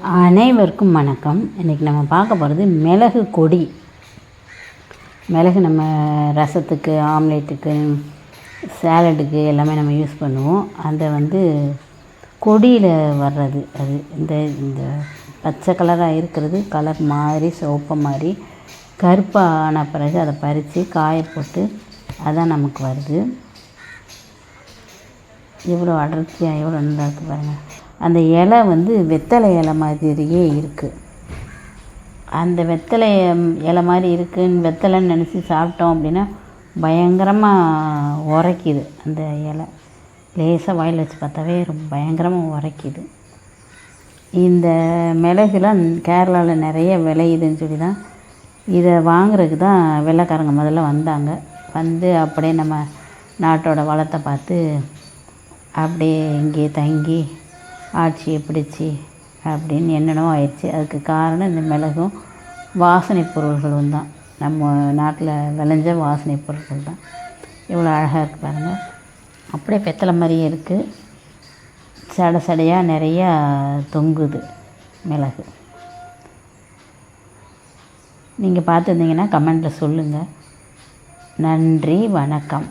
அனைவருக்கும் வணக்கம். இன்றைக்கி நம்ம பார்க்க போகிறது மிளகு கொடி. மிளகு நம்ம ரசத்துக்கு ஆம்லேட்டுக்கு சேலடுக்கு எல்லாமே நம்ம யூஸ் பண்ணுவோம். அதை வந்து கொடியில் வர்றது. அது இந்த இந்த பச்சை கலராக இருக்கிறது கலர் மாதிரி சிவப்பு மாதிரி. கருப்பாக ஆன பிறகு அதை பறித்து காய போட்டு அதான் நமக்கு வருது. எவ்வளோ அடர்த்தியாக எவ்வளோ நல்லா இருக்குது பாருங்கள் அந்த இலை வந்து வெத்தலை இலை மாதிரியே இருக்குது அந்த வெத்தலை இலை மாதிரி இருக்குன்னு வெத்தலைன்னு நினச்சி சாப்பிட்டோம் அப்படின்னா பயங்கரமாக உரைக்குது அந்த இலை. லேசாக வாயில் வச்சு பார்த்தாவே ரொம்ப பயங்கரமாக உரைக்குது. இந்த மிளகுலாம் கேரளாவில் நிறைய விளையுதுன்னு சொல்லி தான் இதை வாங்குறதுக்கு தான் வெள்ளைக்காரங்க முதல்ல வந்தாங்க. வந்து அப்படியே நம்ம நாட்டோட வளத்தை பார்த்து அப்படியே இங்கே தங்கி ஆட்சியை பிடிச்சி அப்படின்னு என்னென்னவோ ஆயிடுச்சு. அதுக்கு காரணம் இந்த மிளகும் வாசனை பொருள்களும் தான். நம்ம நாட்டில் விளைஞ்ச வாசனை பொருட்கள் தான். இவ்வளோ அழகாக இருக்குது பாருங்கள் அப்படியே வெத்தலை மாதிரியே இருக்குது சடை சடையாக நிறையா தொங்குது மிளகு. நீங்கள் பார்த்துருந்தீங்கன்னா கமெண்ட்டில் சொல்லுங்கள் நன்றி வணக்கம்.